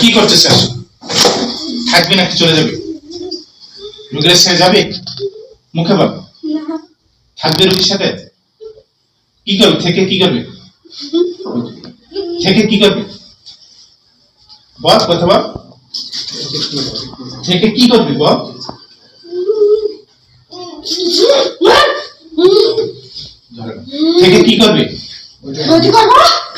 কি করতে চাস? থাকবি নাকি চলে যাবে? রুগীর সাথে যাবে? মুখে বল। থাকবে রুগীর সাথে? কি করবে? থেকে কি করবে? থেকে কি করবে? বল কথা বল। থেকে কি করবি বল। থেকে কি করবে?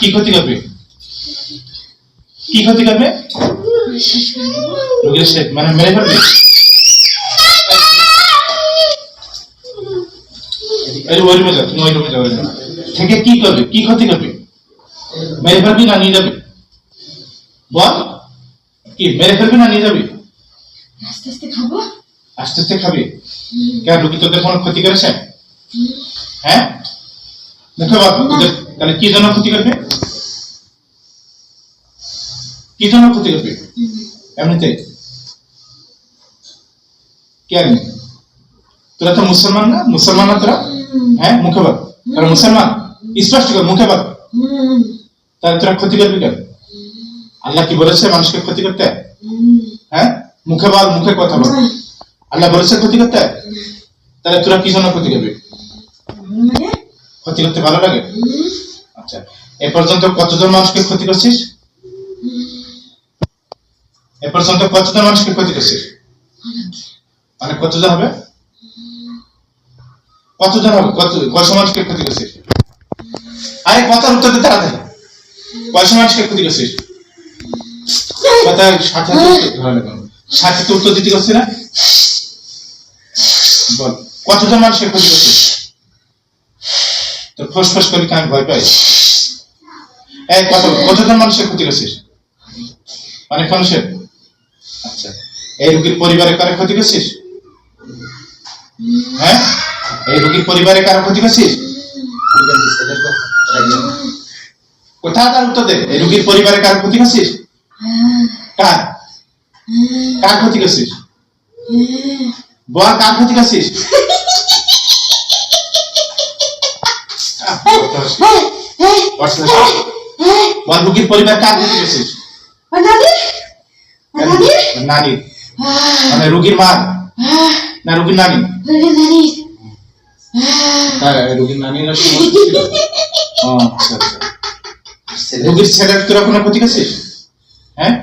কি ক্ষতি করবে? কি ক্ষতি করবে? মানে মেরে ফেলবে? ওই রুমে যাও তুমি ওই রুমে যাও থেকে কি করবে? কি ক্ষতি করবে? মেরে ফেলবি না নিয়ে যাবে? বল কি মেরে ফেলবি না নিয়ে যাবি? আস্তে আস্তে খাব। আস্তে আস্তে খাবি? কেন রুগী তোদের কোনো ক্ষতি করেছে? হ্যাঁ? মুখে বল তাহলে কি জন্য ক্ষতি করবে? কি জন্য ক্ষতি করবে? এমনিতে কেন তোরা তো মুসলমান না? মুসলমান না তোরা? হ্যাঁ মুখে বল। তোরা মুসলমান? স্পষ্ট কর মুখে বল। হুম তাহলে তোরা ক্ষতি করবি কেন? আল্লাহ কি বলেছে মানুষকে ক্ষতি করতে? হ্যাঁ মুখে বল মুখে কথা বল। আল্লাহ বলেছে ক্ষতি করতে? তাহলে তোরা কি জন্য ক্ষতি করবি? ক্ষতি করতে ভালো লাগে? আচ্ছা এ পর্যন্ত কতজন মানুষকে ক্ষতি করছিস? এ পর্যন্ত কতজন মানুষকে ক্ষতি করছিস মানে কতজন হবে? কতজন হবে? কত, কয়শো মানুষকে ক্ষতি করছিস আরে কথার উত্তর দিতে তাড়াতাড়ি কয়শো মানুষকে ক্ষতি করছিস কথা সাথে সাথে তো উত্তর দিতে করছি না? বল, কতজন মানুষকে ক্ষতি করছিস তো ফস ফস করে কান? ভয় পাই। এই, কত, কতজন মানুষের ক্ষতি করছিস অনেক মানুষের। আচ্ছা এই রোগীর পরিবারে কারও ক্ষতি করছিস হ্যাঁ এই রোগীর পরিবারে কারও ক্ষতি করছিস কোথা তার উত্তর দে এই রোগীর পরিবারে কারও ক্ষতি করছিস কার কার ক্ষতি করছিস বল কার ক্ষতি করছিস। বল রোগীর পরিবার কার ক্ষতি করছিস নানি মানে রোগীর মা। না রোগীর নানি। নানি। হ্যাঁ রোগীর নানি আচ্ছা, আচ্ছা। ছেলের তোরা কোনো ক্ষতি করছিস? হ্যাঁ?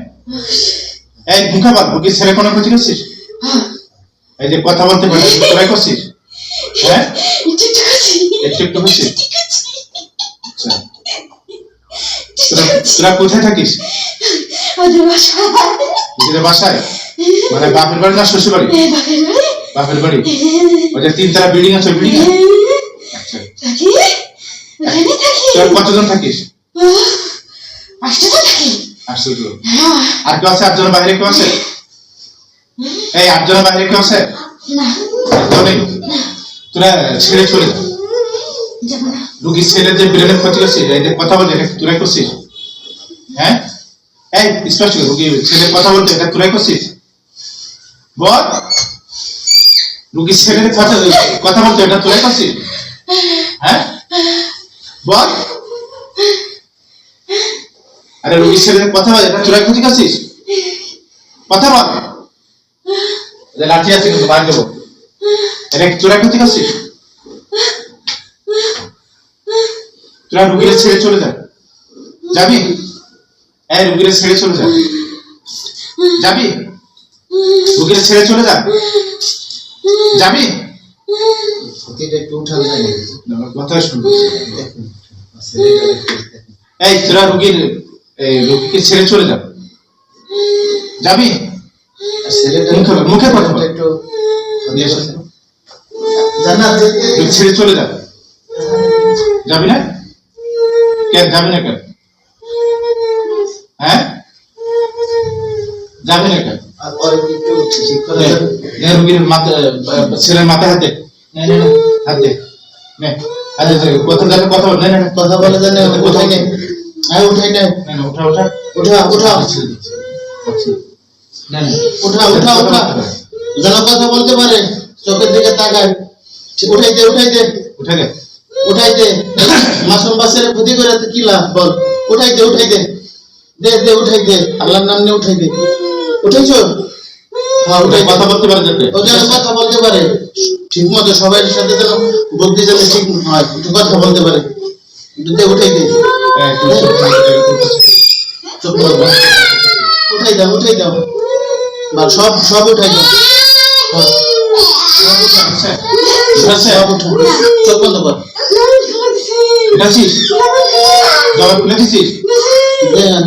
এই মুখে বল রোগীর ছেলে কোনো ক্ষতি করছিস? এই যে কথা বলতে পারে তোরাই করছিস? হ্যাঁ? একটু একটু করছিস? আচ্ছা। তোরা তোরা কোথায় থাকিস? ওদের বাসা। নিজেদের বাসায়? মানে বাপের বাড়ি না শ্বশুর বাড়ি? বাপের বাড়ি। বাপের বাড়ি? ওই যে তিনতলা বিল্ডিং আছে বিল্ডিং আচ্ছা। থাকি? ওখানে থাকি। তোরা কতজন থাকিস? পাঁচটা তো থাকি। আশ্চর্য হ্যাঁ। আর কেউ আছে আটজনের বাইরে কেউ আছে? এই বাইরে কেউ আছে? তোরা ছেড়ে চলে যা। রুগীর ছেলের যে ব্রেনের ক্ষতি করছিস কথা তোরাই করছিস? হ্যাঁ? এই স্পষ্ট কর, রুগীর ছেলের কথা বলতে এটা তোরাই করছিস? বল। রুগীর ছেলের কথা কথা বলতে এটা তোরাই করছিস? হ্যাঁ? বল। আরে রুগীর ছেলের কথা বল এটা তোরাই ক্ষতি করছিস? কথা বল। লাঠি আছে কিন্তু বার দেবো। এটা তোরাই ক্ষতি করছিস? তোরা রুগীরা ছেড়ে চলে যা। যাবি? এই রুগীরা ছেড়ে চলে যা। যাবি? রুগীরা ছেড়ে চলে যা। যাবি? কথা শুন এই তোরা রুগীর এই রুগীকে ছেড়ে চলে যা। যাবি? মুখে কথা রুগী ছেড়ে চলে যা। যাবি না? কেন যাবি না কেন? হ্যাঁ? যাবি রুগীর মাথা ছেলের হাতে আচ্ছা কথা কথা বল নে কথা বলে জানে কোথায় উঠাই নে উঠা উঠা। উঠা উঠা। নে নে উঠা উঠা উঠা। যেন কথা বলতে পারে চোখের দিকে তাকায়। উঠাই দে উঠাই দে। উঠে দে। উঠাই দে। মাসুম বাসের ক্ষতি করে কি লাভ বল? উঠাই দে উঠাই দে। দে দে উঠাই দে। আল্লাহর নাম নিয়ে উঠাই দে। উঠাইছো হ্যাঁ উঠাই কথা বলতে পারে যাতে ও যেন কথা বলতে পারে। ঠিক মতো সবাই সাথে যেন বুদ্ধি যেন ঠিক হয় একটু কথা বলতে পারে। দে উঠাই দে। হ্যাঁ, চুপ করব উঠাই দাও উঠাই দাও। বা সব সব উঠাই দাও। হ্যাঁ, সব। আছে? আছে? সব উঠাও। চোখ বন্ধ কর। উঠেছিস? জবাব খুলে দিছিস? বলে ডাক,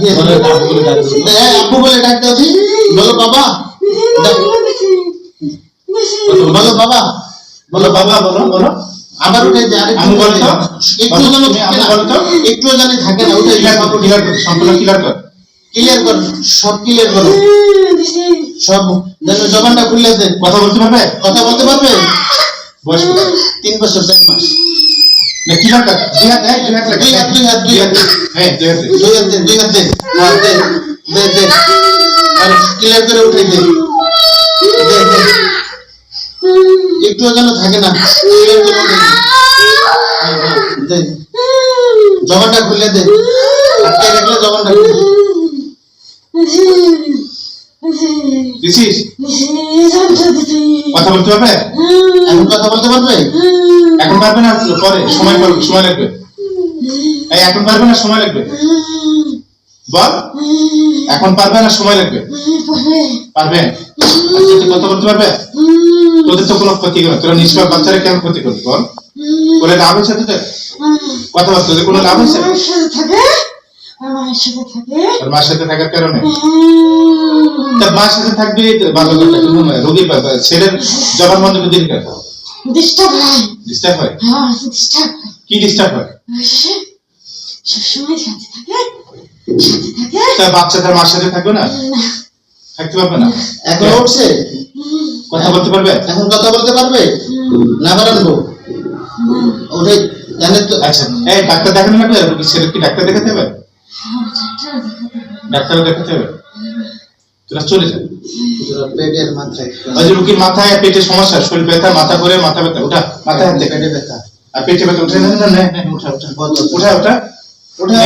বলে আব্বু বলে ডাক দাও বলো বাবা। বলো বাবা। বলো বাবা বলো বলো। আবার উঠে যে আরেকটু আমি বলতো? একটু যেন থাকে না বলতো? একটু যেন থাকে না উঠে ক্লিয়ার কর ক্লিয়ার কর সম্পূর্ণ ক্লিয়ার কর। ক্লিয়ার কর সব ক্লিয়ার করো। সব যেন জবানটা খুলে দে কথা বলতে পারবে? কথা বলতে পারবে? বয়স তিন বছর চার মাস। না ক্লিয়ার কর দুই হাত দুই হাত দুই হাত, দুই হাত, দুই হাত। হ্যাঁ দুই হাত। দুই হাত দুই হাত দে হ্যাঁ দে দে দে আর ক্লিয়ার করে উঠে দে দে দে একটু যেন থাকে না ক্লিয়ার করে উঠে দে জবানটা খুলে দে আটকে রাখলে জবানটা খুলে দে দিছিস কথা বলতে পারবে? এখন কথা বলতে পারবে? এখন পারবে না? পরে সময় সময় লাগবে। এই এখন পারবে না? সময় লাগবে। বল। এখন পারবে না? সময় লাগবে। পারবে। আচ্ছা, কথা বলতে পারবে? তোদের তো কোনো ক্ষতি না। তোরা নিষ্পাপ বাচ্চারা কেন ক্ষতি করবি বল। বলে লাভ হয়েছে তোদের? কথা বল তোদের কোনো লাভ হয়েছে মার সাথে থাকার কারণে? তার মার সাথে থাকবি রোগী ছেলের জবান বন্ধ দিন কেন ডিস্টার্ব হয়। ডিস্টার্ব হয়? হ্যাঁ ডিস্টার্ব কি ডিস্টার্ব হয়? সবসময় সাথে থাকে। তার বাচ্চা তার মার সাথে থাকবে না? থাকতে পারবে না? এখন উঠছে? কথা বলতে পারবে? এখন কথা বলতে পারবে? না বাড়ানবো ওটাই জানে তো আচ্ছা এই ডাক্তার দেখানো লাগবে? ছেলে কি ডাক্তার দেখাতে হবে? ডাক্তার দেখাতে হবে? তোরা চলে যা পেটের মাথায় রুগীর মাথায় পেটে সমস্যা শরীর ব্যথা মাথা ঘুরে মাথা ব্যথা ওটা মাথায় হাত দে পেটে ব্যথা। আর পেটে ব্যথা উঠে না? না উঠা উঠা। উঠা ওটা ওঠা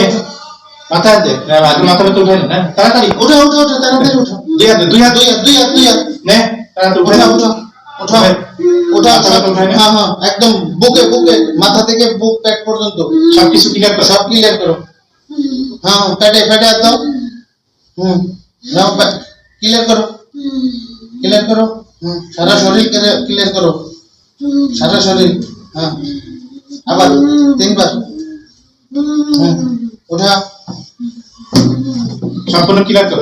মাথা হাত। আগে মাথা ব্যথা উঠে না হ্যাঁ, তাড়াতাড়ি। ওঠা ওঠা ওঠা তাড়াতাড়ি ওঠা দুই হাত দুই হাত দুই হাত দুই হাত দুই হাত। নে তাড়াতাড়ি ওঠা ওঠা ওঠা ওঠা? হ্যাঁ হ্যাঁ একদম বুকে বুকে মাথা থেকে বুক পেট পর্যন্ত। সবকিছু ক্লিয়ার কর। সব ক্লিয়ার করো। হ্যাঁ হ্যাঁ, পেটে দাও হুম নাও ক্লিয়ার করো। ক্লিয়ার করো। সারা শরীর ক্লিয়ার করো। সারা শরীর হ্যাঁ। আবার তিনবার। হুম ওঠা। সম্পূর্ণ ক্লিয়ার কর।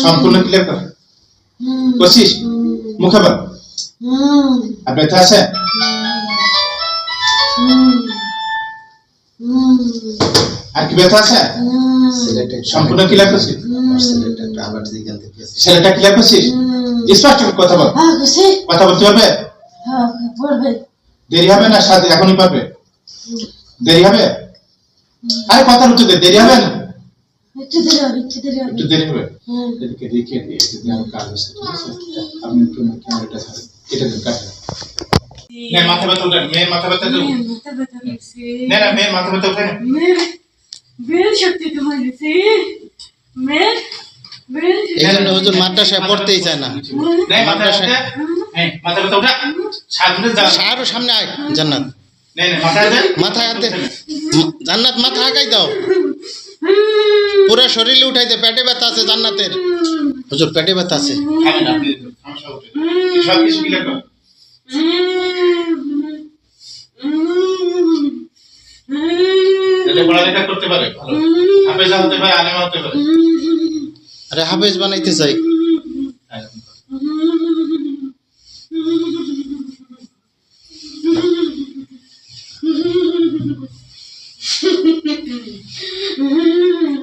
সম্পূর্ণ ক্লিয়ার কর? করছিস মুখে বল। আর ব্যথা আছে আর কি ব্যথা আছে? সম্পূর্ণ ক্লিয়ার করছিস ছেলেটা ক্লিয়ার করছিস? স্পষ্ট কথা বল। হ্যাঁ কথা বলতে পারবে? হ্যাঁ দেরি হবে না সাথে এখনই পারবে। দেরি হবে? আরে কথা উঠতে দে দেরি হবে না? একটু দেরি হবে একটু দেরি হবে একটু দেরি হবে এদিকে দিয়ে যদি আমার কাজ আছে ঠিক আছে আপনি একটু ক্যামেরাটা ধরেন দেন কাটে নে মাথা ব্যথা উঠে মেয়ের মাথা ব্যথা উঠে মাথা ব্যথা করছে নে না মেয়ের মাথা ব্যথা উঠে না মেয়ের মেয়ের শক্তি কমে গেছে মেয়ের মেয়ের এই জন্য হুজুর মাদ্রাসায় পড়তেই চায় না নে মাথা হ্যাঁ মাথা ব্যথা উঠে সামনে যা আরও সামনে আয় জান্নাত নে নে মাথা হাত জান্নাত মাথা আগাই দাও পুরো শরীরে উঠাইতে পেটে ব্যথা আছে জান্নাতের। হুজুর পেটে ব্যথা আছে। খাবেন আপনি সমস্যা উঠে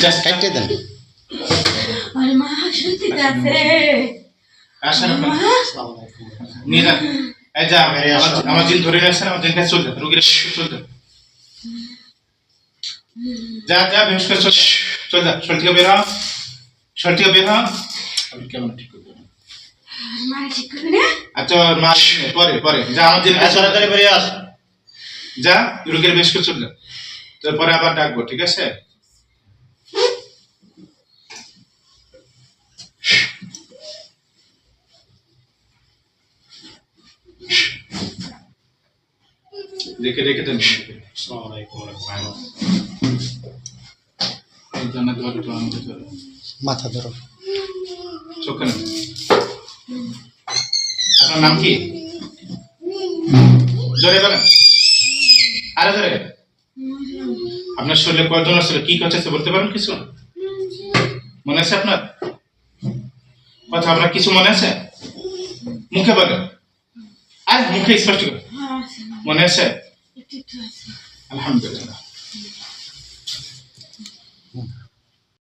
জাস্ট কাটতে দেন। আম্মা অশান্তিতে আছে। আসেন আম্মা নিয়ে যান। এই যা আমার- আমার জিন ধরে আসেন আমার জিন কাছে চল যা রুগীর চল যা যা যা বেশ করে চল চল যা শরীর থেকে বের হ শরীর থেকে বের হ আমি কেমন ঠিক করব আচ্ছা মা পরে পরে। যা আমার জিন তাড়াতাড়ি বেরিয়ে আস। যা রুগীর বেশ করে চল যা তারপরে আবার ডাকবো ঠিক আছে? রেখে রেখে দেন এই জান্নাত ধরে তো মাথা ধরো। চোখে আপনার নাম কি? জোরে বলেন। আরে জোরে। আপনার শরীরে কয়জন আসলে কি কাজ আছে বলতে পারেন কিছু? মনে আছে আপনার? কথা আপনার কিছু মনে আছে? মুখে বলেন। আর মুখে স্পষ্ট হ্যাঁ মনে আছে। আলহামদুলিল্লাহ।